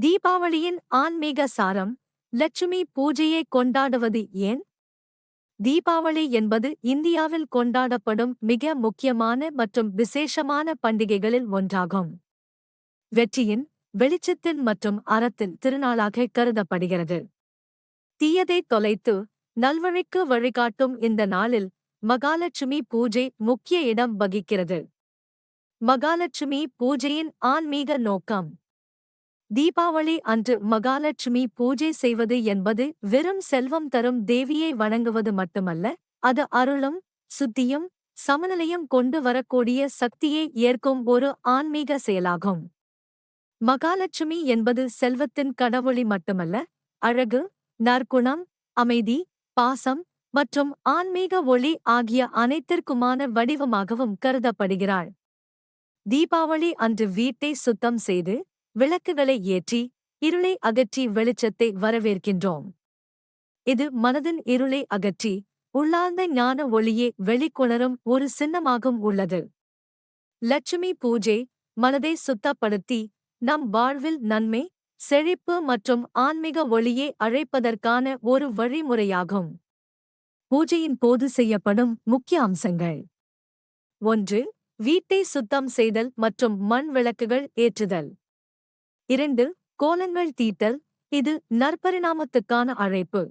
தீபாவளியின் ஆன்மீக சாரம் லட்சுமி பூஜையை கொண்டாடுவது ஏன்? தீபாவளி என்பது இந்தியாவில் கொண்டாடப்படும் மிக முக்கியமான மற்றும் விசேஷமான பண்டிகைகளில் ஒன்றாகும். வெற்றியின் வெளிச்சத்தின் மற்றும் அறத்தின் திருநாளாக கருதப்படுகிறது. தீயதை தொலைத்து நல்வழிக்கு வழிகாட்டும் இந்த நாளில் மகாலட்சுமி பூஜை முக்கிய இடம் வகிக்கிறது. மகாலட்சுமி பூஜையின் ஆன்மீக நோக்கம். தீபாவளி அன்று மகாலட்சுமி பூஜை செய்வது என்பது வெறும் செல்வம் தரும் தேவியை வணங்குவது மட்டுமல்ல அது அருளும் சுத்தியும் சமநிலையும் கொண்டு வரக்கூடிய சக்தியை ஏற்கும் ஒரு ஆன்மீக செயலாகும். மகாலட்சுமி என்பது செல்வத்தின் கடவுளி மட்டுமல்ல அழகு நற்குணம் அமைதி பாசம் மற்றும் ஆன்மீக ஒளி ஆகிய அனைத்திற்குமான வடிவமாகவும் கருதப்படுகிறாள். தீபாவளி அன்று வீட்டை சுத்தம் செய்து விளக்குகளை ஏற்றி இருளை அகற்றி வெளிச்சத்தை வரவேற்கின்றோம். இது மனதின் இருளை அகற்றி உள்ளார்ந்த ஞான ஒளியே வெளிக்கொணரும் ஒரு சின்னமாகும் உள்ளது. லட்சுமி பூஜை மனதை சுத்தப்படுத்தி நம் வாழ்வில் நன்மை செழிப்பு மற்றும் ஆன்மீக ஒளியை அழைப்பதற்கான ஒரு வழிமுறையாகும். பூஜையின் போது செய்யப்படும் முக்கிய அம்சங்கள். ஒன்று வீட்டை சுத்தம் செய்தல் மற்றும் மண் விளக்குகள் ஏற்றுதல். இரண்டு கோலங்கள் தீட்டல் இது நற்பரிணாமத்துக்கான அழைப்பு.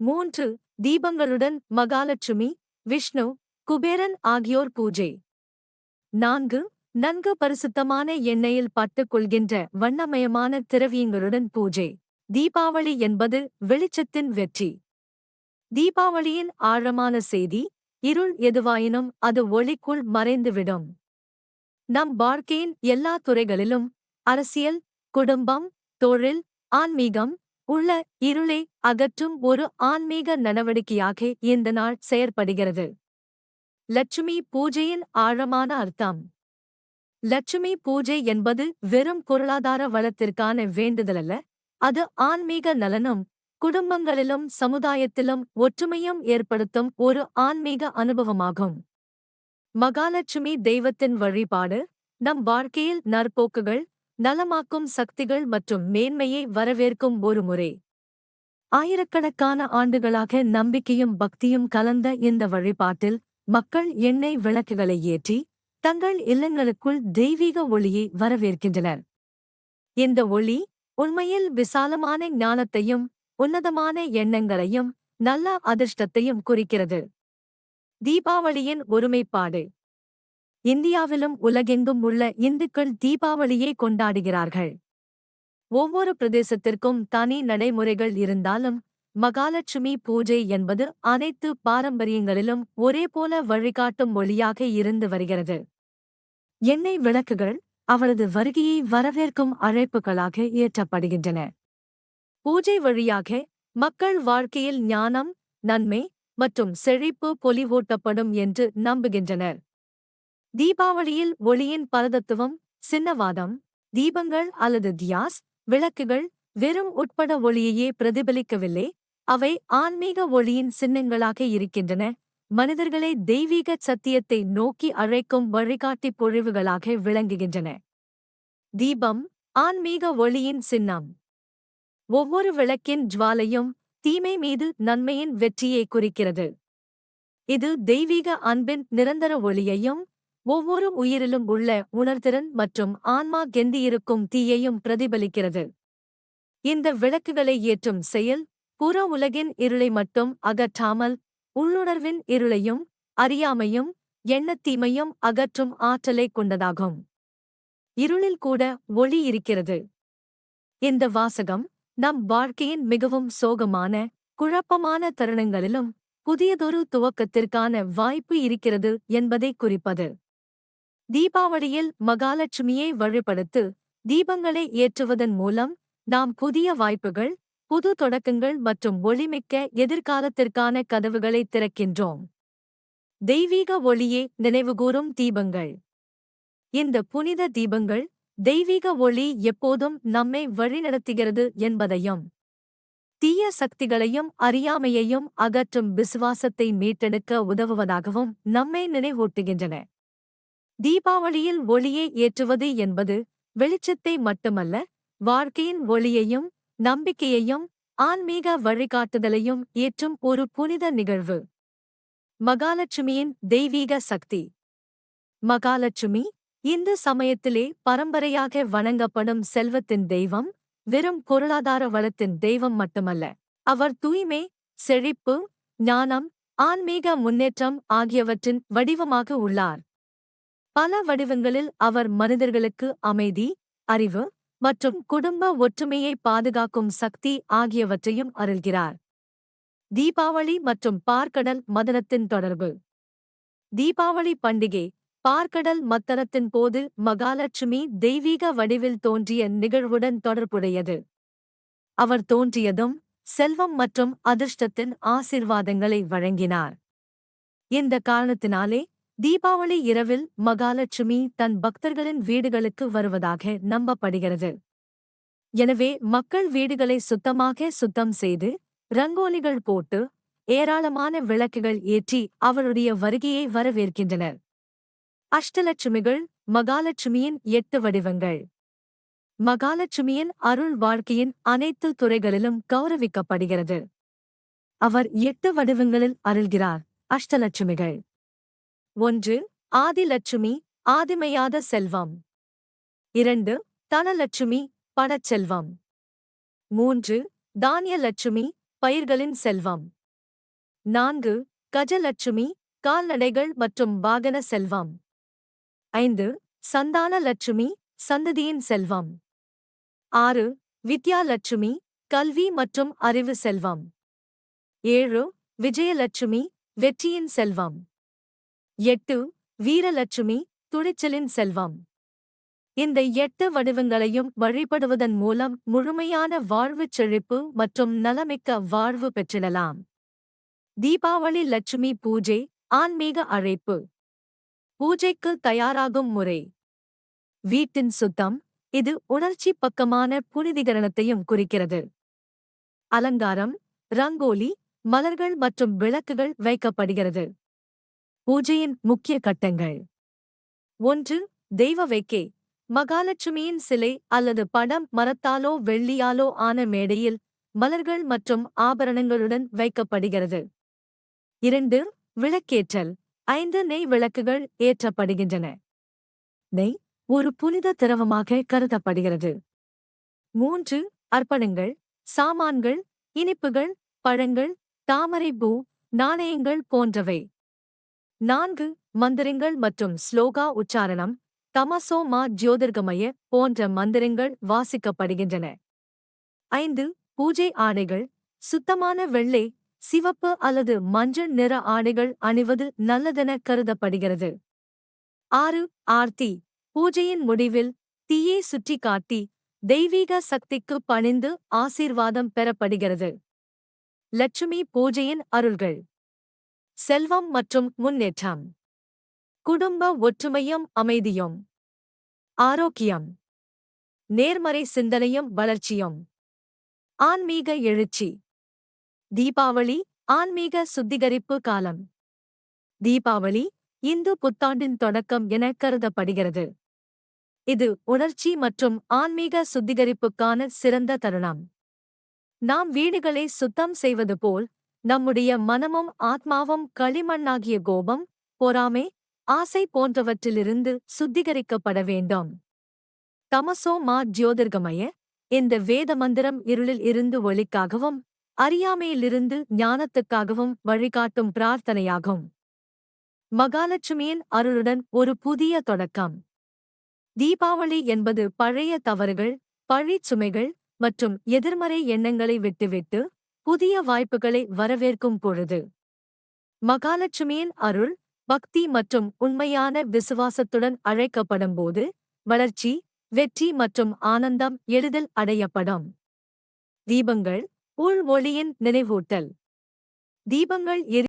மூன்று தீபங்களுடன் மகாலட்சுமி விஷ்ணு குபேரன் ஆகியோர் பூஜை. நான்கு நன்கு பரிசுத்தமான எண்ணெயில் பட்டுக் கொள்கின்ற வண்ணமயமான திரவியங்களுடன் பூஜை. தீபாவளி என்பது வெளிச்சத்தின் வெற்றி. தீபாவளியின் ஆழமான செய்தி இருள் எதுவாயினும் அது ஒளிக்குள் மறைந்துவிடும். நம் வாழ்க்கையின் எல்லா துறைகளிலும் அரசியல் குடும்பம் தொழில் ஆன்மீகம் உள்ள இருளை அகற்றும் ஒரு ஆன்மீக நடவடிக்கையாக இந்த நாள் செயற்படுகிறது. லட்சுமி பூஜையின் ஆழமான அர்த்தம். லட்சுமி பூஜை என்பது வெறும் பொருளாதார வளத்திற்கான வேண்டுதலல்ல அது ஆன்மீக நலனும் குடும்பங்களிலும் சமுதாயத்திலும் ஒற்றுமையும் ஏற்படுத்தும் ஒரு ஆன்மீக அனுபவமாகும். மகாலட்சுமி தெய்வத்தின் வழிபாடு நம் வாழ்க்கையில் நற்போக்குகள் நலமாக்கும் சக்திகள் மற்றும் மேன்மையை வரவேற்கும் ஒரு முறை. ஆயிரக்கணக்கான ஆண்டுகளாக நம்பிக்கையும் பக்தியும் கலந்த இந்த வழிபாட்டில் மக்கள் எண்ணெய் விளக்குகளை ஏற்றி தங்கள் இல்லங்களுக்குள் தெய்வீக ஒளியை வரவேற்கின்றனர். இந்த ஒளி உண்மையில் விசாலமான ஞானத்தையும் உன்னதமான எண்ணங்களையும் நல்ல அதிர்ஷ்டத்தையும் குறிக்கிறது. தீபாவளியின் ஒருமைப்பாடு. இந்தியாவிலும் உலகெங்கும் உள்ள இந்துக்கள் தீபாவளியை கொண்டாடுகிறார்கள். ஒவ்வொரு பிரதேசத்திற்கும் தனி நடைமுறைகள் இருந்தாலும் மகாலட்சுமி பூஜை என்பது அனைத்து பாரம்பரியங்களிலும் ஒரே போல வழிகாட்டும் மொழியாக இருந்து வருகிறது. எண்ணெய் விளக்குகள் அவளது வருகையை வரவேற்கும் அழைப்புகளாக இயற்றப்படுகின்றன. பூஜை வழியாக மக்கள் வாழ்க்கையில் ஞானம் நன்மை மற்றும் செழிப்பு பொலிவூட்டப்படும் என்று நம்புகின்றனர். தீபாவளியில் ஒளியின் பரதத்துவம் சின்னவாதம் தீபங்கள் அல்லது தியாஸ் விளக்குகள் வெறும் உட்பட ஒளியையே பிரதிபலிக்கவில்லை. அவை ஆன்மீக ஒளியின் சின்னங்களாக இருக்கின்றன. மனிதர்களை தெய்வீக சத்தியத்தை நோக்கி அழைக்கும் வழிகாட்டி பொழிவுகளாக விளங்குகின்றன. தீபம் ஆன்மீக ஒளியின் சின்னம். ஒவ்வொரு விளக்கின் ஜுவாலையும் தீமை மீது நன்மையின் வெற்றியை குறிக்கிறது. இது தெய்வீக அன்பின் நிரந்தர ஒளியையும் ஒவ்வொரு உயிரிலும் உள்ள உணர்திறன் மற்றும் ஆன்மா கெந்தியிருக்கும் தீயையும் பிரதிபலிக்கிறது. இந்த விளக்குகளை ஏற்றும் செயல் புற உலகின் இருளை மட்டும் அகற்றாமல் உள்ளுணர்வின் இருளையும் அறியாமையும் எண்ணத்தீமையும் அகற்றும் ஆற்றலை கொண்டதாகும். இருளில் கூட ஒளி இருக்கிறது. இந்த வாசகம் நம் வாழ்க்கையின் மிகவும் சோகமான குழப்பமான தருணங்களிலும் புதியதொரு துவக்கத்திற்கான வாய்ப்பு இருக்கிறது என்பதை குறிப்பது. தீபாவளியில் மகாலட்சுமியை வழிபடுத்து தீபங்களை ஏற்றுவதன் மூலம் நாம் புதிய வாய்ப்புகள் புது தொடக்கங்கள் மற்றும் ஒளிமிக்க எதிர்காலத்திற்கான கதவுகளை திறக்கின்றோம். தெய்வீக ஒளியே நினைவுகூரும் தீபங்கள். இந்த புனித தீபங்கள் தெய்வீக ஒளி எப்போதும் நம்மை வழிநடத்துகிறது என்பதையும் தீய சக்திகளையும் அறியாமையையும் அகற்றும் விசுவாசத்தை மீட்டெடுக்க உதவுவதாகவும் நம்மை நினைவூட்டுகின்றன. தீபாவளியில் ஒளியை ஏற்றுவது என்பது வெளிச்சத்தை மட்டுமல்ல வாழ்க்கையின் ஒளியையும் நம்பிக்கையையும் ஆன்மீக வழிகாட்டுதலையும் ஏற்றும் ஒரு புனித நிகழ்வு. மகாலட்சுமியின் தெய்வீக சக்தி. மகாலட்சுமி இந்து சமயத்திலே பரம்பரையாக வணங்கப்படும் செல்வத்தின் தெய்வம் வெறும் பொருளாதார வளத்தின் தெய்வம் மட்டுமல்ல. அவர் தூய்மை செழிப்பு ஞானம் ஆன்மீக முன்னேற்றம் ஆகியவற்றின் வடிவமாக உள்ளார். பல வடிவங்களில் அவர் மனிதர்களுக்கு அமைதி அறிவு மற்றும் குடும்ப ஒற்றுமையை பாதுகாக்கும் சக்தி ஆகியவற்றையும் அருள்கிறார். தீபாவளி மற்றும் பார்க்கடல் மதனத்தின் தொடர்பு. தீபாவளி பண்டிகை பார்க்கடல் மத்தனத்தின் போது மகாலட்சுமி தெய்வீக வடிவில் தோன்றிய நிகழ்வுடன் தொடர்புடையது. அவர் தோன்றியதும் செல்வம் மற்றும் அதிர்ஷ்டத்தின் ஆசிர்வாதங்களை வழங்கினார். இந்த காரணத்தினாலே தீபாவளி இரவில் மகாலட்சுமி தன் பக்தர்களின் வீடுகளுக்கு வருவதாக நம்பப்படுகிறது. எனவே மக்கள் வீடுகளை சுத்தமாக சுத்தம் செய்து ரங்கோலிகள் போட்டு ஏராளமான விளக்குகள் ஏற்றி அவருடைய வருகையை வரவேற்கின்றனர். அஷ்டலட்சுமிகள் மகாலட்சுமியின் எட்டு வடிவங்கள். மகாலட்சுமியின் அருள் வாழ்க்கையின் அனைத்து துறைகளிலும் கௌரவிக்கப்படுகிறது. அவர் எட்டு வடிவங்களில் அருள்கிறார் அஷ்டலட்சுமிகள். ஒன்று ஆதிலட்சுமி ஆதிமையாத செல்வம். இரண்டு தனலட்சுமி பணச்செல்வம் மூன்று தானியலட்சுமி பயிர்களின் செல்வம். நான்கு கஜலட்சுமி கால்நடைகள் மற்றும் வாகன செல்வம். ஐந்து சந்தான லட்சுமி சந்ததியின் செல்வம். ஆறு வித்யாலட்சுமி கல்வி மற்றும் அறிவு செல்வம். ஏழு விஜயலட்சுமி வெற்றியின் செல்வம். எட்டு வீரலட்சுமி துணிச்சலின் செல்வம். இந்த எட்டு வடிவங்களையும் வழிபடுவதன் மூலம் முழுமையான வாழ்வுச் செழிப்பு மற்றும் நலமிக்க வாழ்வு பெற்றிடலாம். தீபாவளி லட்சுமி பூஜை ஆன்மீக அழைப்பு. பூஜைக்கு தயாராகும் முறை. வீட்டின் சுத்தம் இது உணர்ச்சி பக்கமான புனிதிகரணத்தையும் குறிக்கிறது. அலங்காரம் ரங்கோலி மலர்கள் மற்றும் விளக்குகள் வைக்கப்படுகிறது. பூஜையின் முக்கிய கட்டங்கள். ஒன்று தெய்வ வைக்கை. மகாலட்சுமியின் சிலை அல்லது படம் மரத்தாலோ வெள்ளியாலோ ஆன மேடையில் மலர்கள் மற்றும் ஆபரணங்களுடன் வைக்கப்படுகிறது. இரண்டு விளக்கேற்றல். ஐந்து நெய் விளக்குகள் ஏற்றப்படுகின்றன. நெய் ஒரு புனித திரவமாக கருதப்படுகிறது. மூன்று அர்ப்பணங்கள் சாமான்கள் இனிப்புகள் பழங்கள் தாமரை பூ நாணயங்கள் போன்றவை. நான்கு மந்திரங்கள் மற்றும் ஸ்லோகா உச்சாரணம் தமசோ மா ஜோதிர்கமய போன்ற மந்திரங்கள் வாசிக்கப்படுகின்றன. ஐந்து பூஜை ஆடைகள் சுத்தமான வெள்ளை சிவப்பு அல்லது மஞ்சள் நிற ஆடைகள் அணிவது நல்லதென கருதப்படுகிறது. ஆறு ஆர்த்தி பூஜையின் முடிவில் தீயை சுற்றி காட்டி தெய்வீக சக்திக்கு பணிந்து ஆசீர்வாதம் பெறப்படுகிறது. லட்சுமி பூஜையின் அருள்கள். செல்வம் மற்றும் முன்னேற்றம். குடும்ப ஒற்றுமையும் அமைதியும். ஆரோக்கியம். நேர்மறை சிந்தனையும் வளர்ச்சியும். ஆன்மீக எழுச்சி. தீபாவளி ஆன்மீக சுத்திகரிப்பு காலம். தீபாவளி இந்து புத்தாண்டின் தொடக்கம் என கருதப்படுகிறது. இது உணர்ச்சி மற்றும் ஆன்மீக சுத்திகரிப்புக்கான சிறந்த தருணம். நாம் வீடுகளை சுத்தம் செய்வது போல் நம்முடைய மனமும் ஆத்மாவும் களிமண்ணாகிய கோபம் பொறாமை ஆசை போன்றவற்றிலிருந்து சுத்திகரிக்கப்பட வேண்டும். தமசோ மா ஜோதிர்கமய இந்த வேத மந்திரம் இருளில் இருந்து ஒளிக்காகவும் அறியாமையிலிருந்து ஞானத்துக்காகவும் வழிகாட்டும் பிரார்த்தனையாகும். மகாலட்சுமியின் அருளுடன் ஒரு புதிய தொடக்கம். தீபாவளி என்பது பழைய தவறுகள் பழிச்சுமைகள் மற்றும் எதிர்மறை எண்ணங்களை விட்டுவிட்டு புதிய வாய்ப்புகளை வரவேற்கும் பொழுது. மகாலட்சுமியின் அருள் பக்தி மற்றும் உண்மையான விசுவாசத்துடன் அழைக்கப்படும் போது வளர்ச்சி வெற்றி மற்றும் ஆனந்தம் எளிதில் அடையப்படும். தீபங்கள் உள் ஒளியின் நினைவூட்டல். தீபங்கள் எரி